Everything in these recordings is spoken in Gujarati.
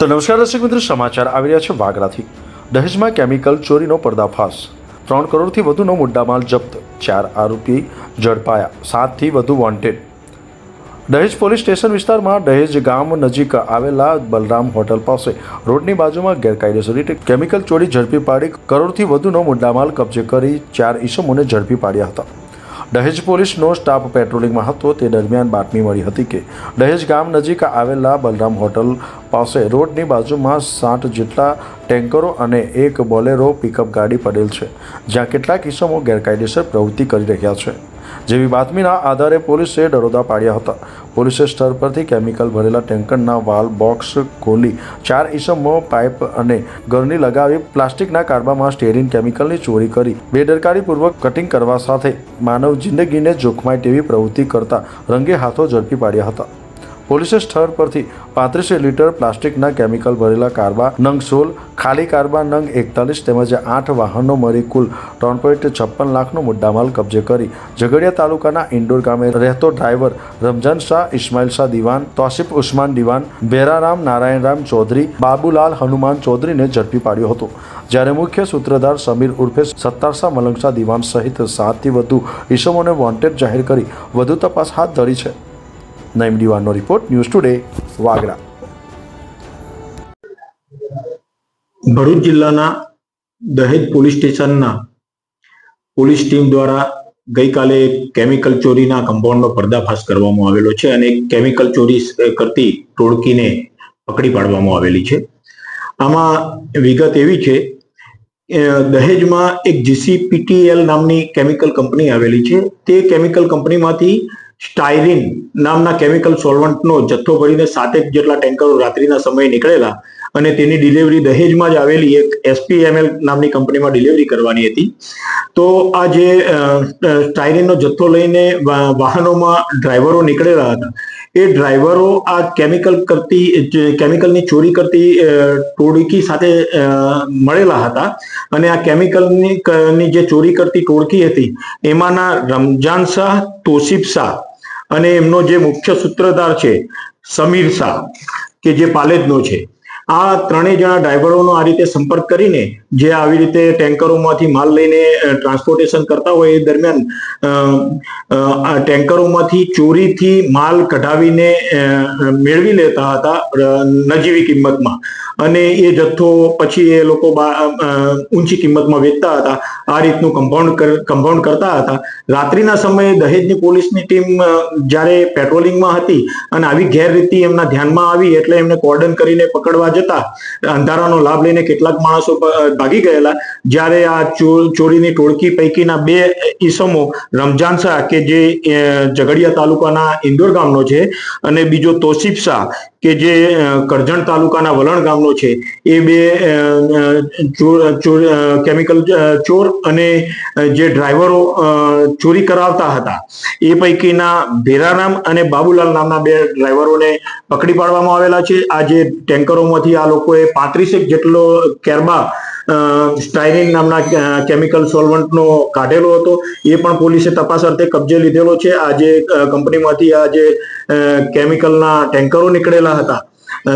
તો નમસ્કાર દર્શક મિત્રો, સમાચાર આવી રહ્યા છે વાગરાથી. દહેજમાં કેમિકલ ચોરીનો પર્દાફાશ. ત્રણ કરોડથી વધુનો મુદ્દામાલ જપ્ત. ચાર આરોપી ઝડપાયા. સાતથી વધુ વોન્ટેડ દહેજ પોલીસ સ્ટેશન વિસ્તારમાં દહેજ ગામ નજીક આવેલા બલરામ હોટલ પાસે રોડની બાજુમાં ગેરકાયદેસર રીતે કેમિકલ ચોરી ઝડપી પાડી કરોડથી વધુનો મુદ્દામાલ કબજે કરી ચાર ઈસમોને ઝડપી પાડ્યા હતા. દહેજ પોલીસનો સ્ટાફ પેટ્રોલિંગમાં હતો. તે દરમિયાન બાતમી મળી હતી કે દહેજ ગામ નજીક આવેલા બલરામ હોટલ પાસે રોડની બાજુમાં સાઠ જેટલા ટેન્કરો અને એક બોલેરો પિકઅપ ગાડી પડેલ છે, જ્યાં કેટલાક ઇસમો ગેરકાયદેસર પ્રવૃત્તિ કરી રહ્યા છે. જેવી બાતમીના આધારે પોલીસે દરોડા પાડ્યા હતા. પોલીસે સ્થળ પરથી કેમિકલ ભરેલા ટેન્કરના વાલ, બોક્સ ખોલી ચાર ઈસમો, પાઇપ અને ઘરની લગાવી પ્લાસ્ટિકના કારબામાં સ્ટેરિન કેમિકલની ચોરી કરી, બેદરકારીપૂર્વક કટિંગ કરવા સાથે માનવ જિંદગીને જોખમાય તેવી પ્રવૃત્તિ કરતા રંગે હાથો ઝડપી પાડ્યા હતા. પોલીસે સ્થળ પરથી પાંત્રીસ લીટર પ્લાસ્ટિકના કેમિકલ ભરેલા કારબા, નંગ સોળ ખાલી કારબા, નંગ એકતાલીસ તેમજ આઠ વાહનો મળી કુલ ત્રણ પોઈન્ટ છપ્પન લાખનો મુદ્દામાલ કબજે કરી. ઝઘડિયા તાલુકાના ઇન્ડોર ગામે રહેતો ડ્રાઈવર રમઝાન શાહ ઇસ્માઇલ શાહ દિવાન, તોસિફ ઉસ્માન દિવાન બેરારામ નારાયણરામ ચૌધરી, બાબુલાલ હનુમાન ચૌધરીને ઝડપી પાડ્યો હતો. જ્યારે મુખ્ય સૂત્રધાર સમીર ઉર્ફે સત્તારશા મલંગશા દિવાન સહિત સાતથી વધુ ઈસમોને વોન્ટેડ જાહેર કરી. વધુ તપાસ હાથ ધરી છે. Naeem દિવાનનો report news today Vagra Bharuch જિલ્લાના દહેજ પોલીસ સ્ટેશનના પોલીસ ટીમ દ્વારા ગઈકાલે કેમિકલ ચોરીના કમ્પાઉન્ડનો પર્દાફાશ કરવામાં આવેલો છે અને કેમિકલ ચોરી કરતી ટોળકીને પકડી પાડવામાં આવેલી છે. આમાં વિગત એવી છે દહેજમાં એક જીસીપીટીએલ નામની કેમિકલ કંપની આવેલી છે. તે કેમિકલ કંપનીમાંથી સ્ટાયરીન નામના કેમિકલ સોલ્વન્ટનો જથ્થો ભરીને સાતેક જેટલા ટેન્કરો રાત્રિના સમયે નીકળેલા અને તેની ડિલિવરી દહેજમાં જ આવેલી એક એસપીએમએલ નામની કંપનીમાં ડિલિવરી કરવાની હતી. તો આ જે સ્ટાયરીનનો જથ્થો લઈને વાહનોમાં ડ્રાઈવરો નીકળેલા હતા. એ ડ્રાઈવરો આ કેમિકલ કરતી કેમિકલની ચોરી કરતી ટોળકી સાથે મળેલા હતા અને આ કેમિકલની જે ચોરી કરતી ટોળકી હતી, એમાંના રમજાન શાહ, તોસીફ શાહ અને એમનો જે મુખ્ય સૂત્રધાર છે સમીર શાહ કે જે પાલેજનો છે. આ ત્રણેય જણા ડ્રાઈવરોનો આ રીતે સંપર્ક કરીને જે આવી રીતે ટેન્કરોમાંથી માલ લઈને ટ્રાન્સપોર્ટેશન કરતા હોય એ દરમિયાન ટેન્કરોમાંથી ચોરીથી માલ કઢાવીને મેળવી લેતા હતા નજીવી કિંમતમાં. અને એ જથ્થો પછી એ લોકો ઊંચી કિંમતમાં વેચતા હતા. આ રીતનું કમ્પાઉન્ડ કમ્પાઉન્ડ કરતા હતા. રાત્રિના સમયે દહેજની પોલીસની ટીમ જ્યારે પેટ્રોલિંગમાં હતી અને આવી ગેરરીતિ એમના ધ્યાનમાં આવી એટલે એમને કોર્ડન કરીને પકડવા જતા અંધારાનો લાભ લઈને કેટલાક માણસો ભાગી ગયેલા. જ્યારે આ ચોરીની ટોળકી પૈકીના બે ઈસમો રમજાન શાહ કે જે ઝઘડિયા તાલુકાના ઇન્દોર ગામનો છે અને બીજો તોસીફ શાહ કે જે કરજણ તાલુકાના વલણ ગામનો છે, એ બે કેમિકલ ચોર અને જે ડ્રાઈવરો ચોરી કરાવતા હતા, એ પૈકીના ભેરારામ અને બાબુલાલ નામના બે ડ્રાઈવરોને પકડી પાડવામાં આવેલા છે. આ જે ટેન્કરોમાંથી આ લોકોએ પાંત્રીસેક જેટલો કેરબા સ્ટાયરીન નામના કેમિકલ સોલ્વન્ટનો કાઢેલો હતો. એ પણ પોલીસે તપાસ અર્થે કબજે લીધેલો છે. આ જે કંપનીમાંથી આ જે કેમિકલના ટેન્કરો નીકળેલા હતા.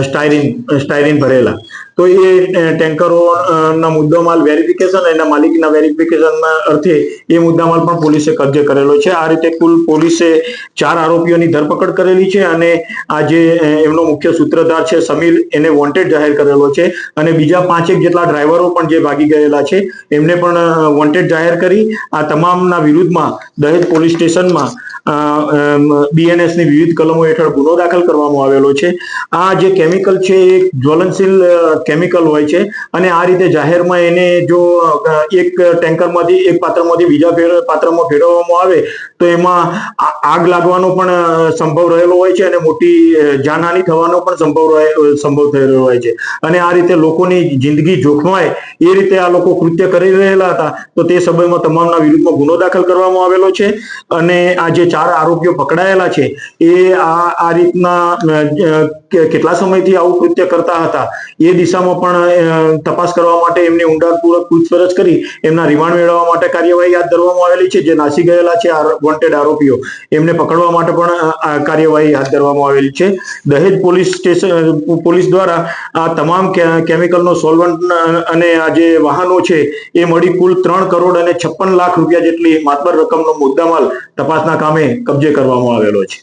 સ્ટાયરીન સ્ટાયરીન ભરેલા. તો એ ટેન્કરોના ટેન્કરો મુદ્દામાલ વેરિફિકેશન એના માલિકના વેરિફિકેશનના અર્થે એ મુદ્દામાલ પણ પોલીસે કબજે કરેલો છે. આ રીતે કુલ પોલીસે ચાર આરોપીઓની ધરપકડ કરેલી છે અને આ જે એમનો મુખ્ય સૂત્રધાર છે સમીર એને વોન્ટેડ જાહેર કરેલો છે અને બીજા પાંચેક જેટલા ડ્રાઈવરો પણ જે ભાગી ગયેલા છે, એમને પણ વોન્ટેડ જાહેર કરી. આ તમામના વિરુદ્ધમાં દહેજ પોલીસ સ્ટેશનમાં બીએનએસની વિવિધ કલમો હેઠળ ગુનો દાખલ કરવામાં આવેલો છે. આ જે કેમિકલ છે એ જ્વલનશીલ કેમિકલ હોય છે. અને આ રીતે જાહેરમાં એને જો એક ટેન્કરમાંથી, એક પાત્રમાંથી બીજા પાત્રમાં ફેરવવામાં આવે, તો એમાં આગ લાગવાનો પણ સંભવ રહેલો હોય છે અને મોટી જાનહાની થવાનો પણ સંભવ સંભવ થયેલો હોય છે. અને આ રીતે લોકોની જિંદગી જોખમાય, એ રીતે આ લોકો કૃત્ય કરી રહેલા હતા, તો તે સમયમાં તમામના વિરુદ્ધમાં ગુનો દાખલ કરવામાં આવેલો છે. અને આ જે ચાર આરોપીઓ પકડાયેલા છે, એ આ આ રીતના કેટલા સમયથી આવું કૃત્ય કરતા હતા, એ દિશા દિશામાં પણ તપાસ કરવા માટે એમની ઊંડાણપૂર્વક પૂછપરછ કરી, એમના રિમાન્ડ મેળવવા માટે કાર્યવાહી હાથ ધરવામાં આવેલી છે, જે નાસી ગયેલા છે વોન્ટેડ આરોપીઓ. એમને પકડવા માટે પણ કાર્યવાહી હાથ ધરવામાં આવેલી છે. દહેજ પોલીસ સ્ટેશન પોલીસ દ્વારા આ તમામ કેમિકલનો સોલ્વન્ટ અને આ જે વાહનો છે, એ મળી કુલ ત્રણ કરોડ અને છપ્પન લાખ રૂપિયા જેટલી માતબર રકમનો મુદ્દામાલ તપાસના કામે કબજે કરવામાં આવેલો છે.